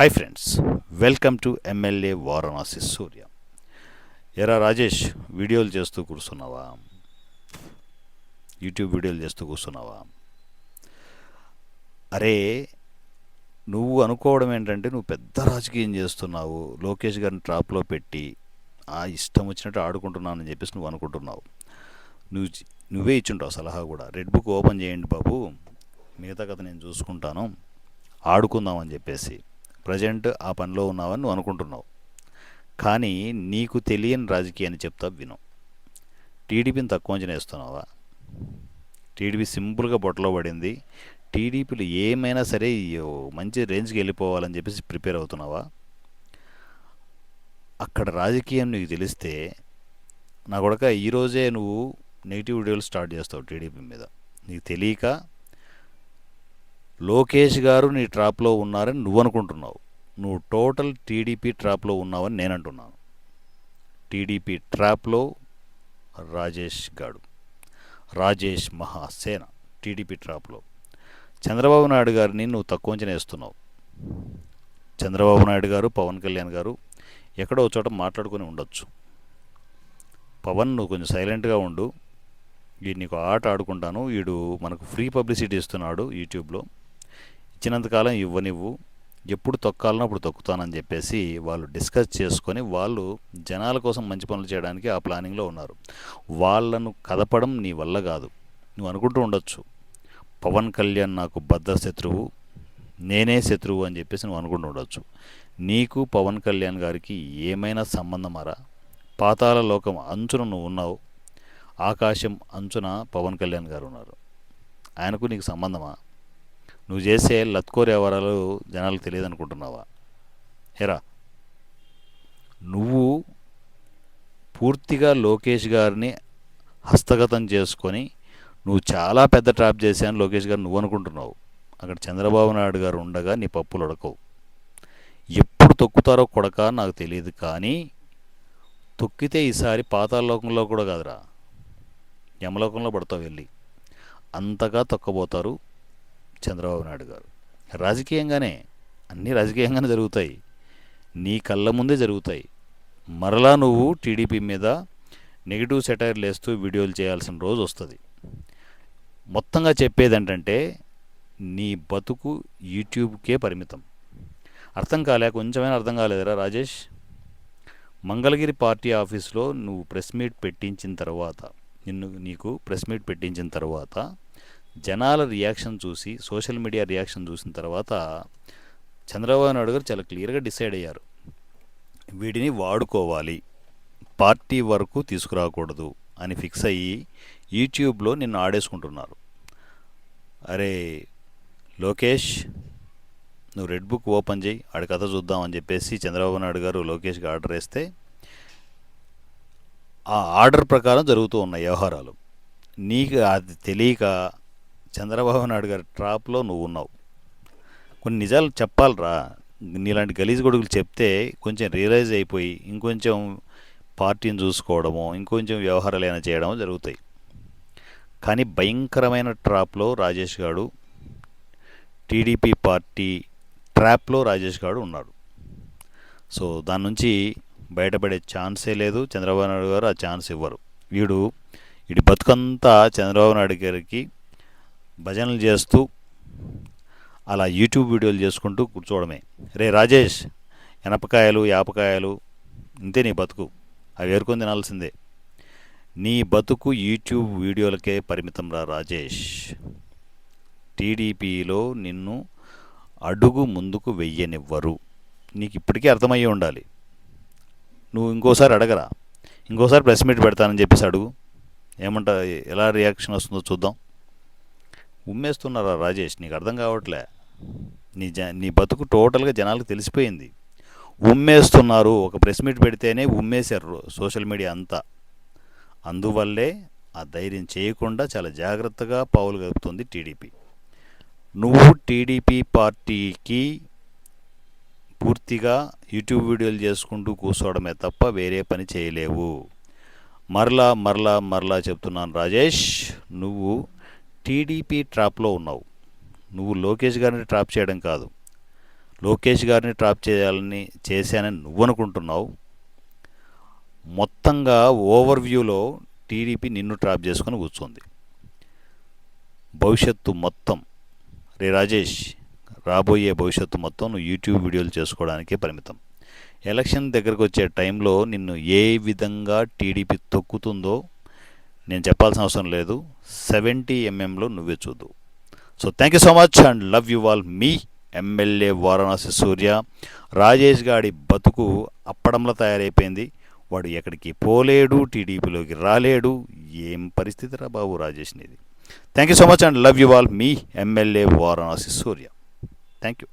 Hi friends welcome to MLA Varanasi Surya ఎరా రాజేష్ వీడియోలు చేస్తూ కూర్చున్నావా? యూట్యూబ్ వీడియోలు చేస్తూ కూర్చున్నావా? అరే నువ్వు అనుకోవడం ఏంటంటే నువ్వు పెద్ద రాజకీయం చేస్తున్నావు. లోకేష్ గారిని ట్రాప్లో పెట్టి ఆ ఇష్టం వచ్చినట్టు ఆడుకుంటున్నానని చెప్పేసి నువ్వు అనుకుంటున్నావు. నువ్వు నువ్వే ఇచ్చుంటావు సలహా కూడా. రెడ్ బుక్ ఓపెన్ చేయండి బాబు. మిగతా కథ నేను చూసుకుంటాను. ఆడుకుందామని చెప్పేసి. ప్రజెంట్ ఆ పనిలో ఉన్నావని నువ్వు అనుకుంటున్నావు. కానీ నీకు తెలియని రాజకీయాన్ని చెప్తా విను. టీడీపీని తక్కువ అంచనా వేస్తున్నావా? టీడీపీ సింపుల్గా బొట్టలో పడింది. టీడీపీలు ఏమైనా సరే మంచి రేంజ్కి వెళ్ళిపోవాలని చెప్పేసి ప్రిపేర్ అవుతున్నావా? అక్కడ రాజకీయం నీకు తెలిస్తే నా కొడక ఈరోజే నువ్వు నెగిటివ్ వీడియోలు స్టార్ట్ చేస్తావు టీడీపీ మీద. నీకు తెలియక లోకేష్ గారు నీ ట్రాప్లో ఉన్నారని నువ్వు అనుకుంటున్నావు నువ్వు టోటల్ టీడీపీ ట్రాప్లో ఉన్నావని నేను అంటున్నాను టీడీపీ ట్రాప్లో రాజేష్ గాడు. రాజేష్ మహాసేన టీడీపీ ట్రాప్లో. చంద్రబాబు నాయుడు గారిని నువ్వు తక్కువ చేస్తున్నావు వేస్తున్నావు. చంద్రబాబు నాయుడు గారు పవన్ కళ్యాణ్ గారు ఎక్కడో ఒక చోట మాట్లాడుకొని ఉండొచ్చు. పవన్ నువ్వు కొంచెం సైలెంట్గా ఉండు. వీడు నీకు ఆట ఆడుకుంటాను. వీడు మనకు ఫ్రీ పబ్లిసిటీ ఇస్తున్నాడు యూట్యూబ్లో. ఇచ్చినంతకాలం ఇవ్వనివ్వు. ఎప్పుడు తొక్కాలనో అప్పుడు తొక్కుతానని చెప్పేసి వాళ్ళు డిస్కస్ చేసుకొని వాళ్ళు జనాల కోసం మంచి పనులు చేయడానికి ఆ ప్లానింగ్లో ఉన్నారు. వాళ్ళను కదపడం నీ వల్ల కాదు. నువ్వు అనుకుంటూ ఉండొచ్చు. పవన్ కళ్యాణ్ నాకు బద్ధ శత్రువు నేనే శత్రువు అని చెప్పేసి నువ్వు అనుకుంటూ ఉండొచ్చు. నీకు పవన్ కళ్యాణ్ గారికి ఏమైనా సంబంధమారా పాతాల లోకం అంచున నువ్వు ఉన్నావు. ఆకాశం అంచున పవన్ కళ్యాణ్ గారు ఉన్నారు. ఆయనకు నీకు సంబంధమా? నువ్వు చేసే లత్కోర్ వ్యవహారాలు జనాలకు తెలియదు అనుకుంటున్నావా హేరా నువ్వు పూర్తిగా లోకేష్ గారిని హస్తగతం చేసుకొని నువ్వు చాలా పెద్ద ట్రాప్ చేశాను లోకేష్ గారు నువ్వు అనుకుంటున్నావు అక్కడ చంద్రబాబు నాయుడు గారు ఉండగా నీ పప్పులు ఉడకవు. ఎప్పుడు తొక్కుతారో కొడక నాకు తెలియదు కానీ తొక్కితే ఈసారి పాతాళలోకంలో కూడా కాదురా. యమలోకంలో పడతావు వెళ్ళి. అంతగా తొక్కబోతారు చంద్రబాబు నాయుడు గారు. రాజకీయంగానే అన్నీ రాజకీయంగానే జరుగుతాయి. నీ కళ్ళ ముందే జరుగుతాయి. మరలా నువ్వు టీడీపీ మీద నెగిటివ్ సెటైర్లు వేస్తూ వీడియోలు చేయాల్సిన రోజు వస్తుంది. మొత్తంగా చెప్పేది ఏంటంటే నీ బతుకు యూట్యూబ్కే పరిమితం. అర్థం కాలే కొంచెమైనా అర్థం కాలేదురా రాజేష్? మంగళగిరి పార్టీ ఆఫీస్లో నువ్వు ప్రెస్ మీట్ పెట్టించిన తర్వాత నిన్ను నీకు ప్రెస్ మీట్ పెట్టించిన తర్వాత జనాల రియాక్షన్ చూసి సోషల్ మీడియా రియాక్షన్ చూసిన తర్వాత చంద్రబాబు నాయుడు గారు చాలా క్లియర్గా డిసైడ్ అయ్యారు. వీటిని వాడుకోవాలి. పార్టీ వరకు తీసుకురాకూడదు అని ఫిక్స్ అయ్యి యూట్యూబ్లో నిన్ను ఆడేసుకుంటున్నారు. అరే లోకేష్ నువ్వు రెడ్ బుక్ ఓపెన్ చేయి ఆడి కథ చూద్దాం అని చెప్పేసి చంద్రబాబు నాయుడు గారు లోకేష్కి ఆర్డర్ వేస్తే ఆ ఆర్డర్ ప్రకారం జరుగుతూ ఉన్నాయి వ్యవహారాలు. నీకు అది తెలియక చంద్రబాబు నాయుడు గారి ట్రాప్లో నువ్వు ఉన్నావు కొన్ని నిజాలు చెప్పాలరా. నీలాంటి గలీజ్ గొడుగులు చెప్తే కొంచెం రియలైజ్ అయిపోయి ఇంకొంచెం పార్టీని చూసుకోవడము ఇంకొంచెం వ్యవహారాలు ఏమైనా చేయడము జరుగుతాయి. కానీ భయంకరమైన ట్రాప్లో రాజేష్ గారు టీడీపీ పార్టీ ట్రాప్లో రాజేష్ గారు ఉన్నాడు. సో దాని నుంచి బయటపడే ఛాన్సే లేదు. చంద్రబాబు నాయుడు గారు ఆ ఛాన్స్ ఇవ్వరు. వీడు వీడి బతుకంతా చంద్రబాబు నాయుడు గారికి భజనలు చేస్తూ అలా యూట్యూబ్ వీడియోలు చేసుకుంటూ కూర్చోవడమే. రే రాజేష్ ఎనపకాయలు యాపకాయలు ఇంతే నీ బతుకు. అవి ఏరుకొని తినాల్సిందే. నీ బతుకు యూట్యూబ్ వీడియోలకే పరిమితం రా రాజేష్. టీడీపీలో నిన్ను అడుగు ముందుకు వెయ్యనివ్వరు. నీకు ఇప్పటికీ అర్థమయ్యి ఉండాలి. నువ్వు ఇంకోసారి అడగరా. ఇంకోసారి ప్రెస్ మీట్ పెడతానని చెప్పేసి అడుగు. ఏమంటా ఎలా రియాక్షన్ వస్తుందో చూద్దాం. ఉమ్మేస్తున్నారా రాజేష్? నీకు అర్థం కావట్లే. నీ జ నీ బతుకు టోటల్గా జనాలకు తెలిసిపోయింది. ఉమ్మేస్తున్నారు ఒక ప్రెస్ మీట్ పెడితేనే ఉమ్మేశారు సోషల్ మీడియా అంతా. అందువల్లే ఆ ధైర్యం చేయకుండా చాలా జాగ్రత్తగా పావులు గడుపుతుంది టీడీపీ. నువ్వు టీడీపీ పార్టీకి పూర్తిగా యూట్యూబ్ వీడియోలు చేసుకుంటూ కూర్చోవడమే తప్ప వేరే పని చేయలేవు. మరలా మరలా మరలా చెప్తున్నాను రాజేష్ నువ్వు టీడీపీ ట్రాప్లో ఉన్నావు. నువ్వు లోకేష్ గారిని ట్రాప్ చేయడం కాదు. లోకేష్ గారిని ట్రాప్ చేయాలని చేశానని నువ్వు అనుకుంటున్నావు. మొత్తంగా ఓవర్ వ్యూలో టీడీపీ నిన్ను ట్రాప్ చేసుకొని కూర్చుంది. భవిష్యత్తు మొత్తం. రే రాజేష్ రాబోయే భవిష్యత్తు మొత్తం నువ్వు యూట్యూబ్ వీడియోలు చేసుకోవడానికే పరిమితం. ఎలక్షన్ దగ్గరకు వచ్చే టైంలో నిన్ను ఏ విధంగా టీడీపీ తొక్కుతుందో నేను చెప్పాల్సిన అవసరం లేదు. సెవెంటీ ఎంఎంలో నువ్వే చూద్దు. So thank you so much and love you all me MLA Varanasi Surya. Rajesh గాడి బతుకు అప్పడంలో తయారైపోయింది. వాడు ఎక్కడికి పోలేడు టీడీపీలోకి రాలేడు. ఏం పరిస్థితి రా బాబు రాజేష్ నీది? Thank you so much and love you all me MLA Varanasi Surya. Thank you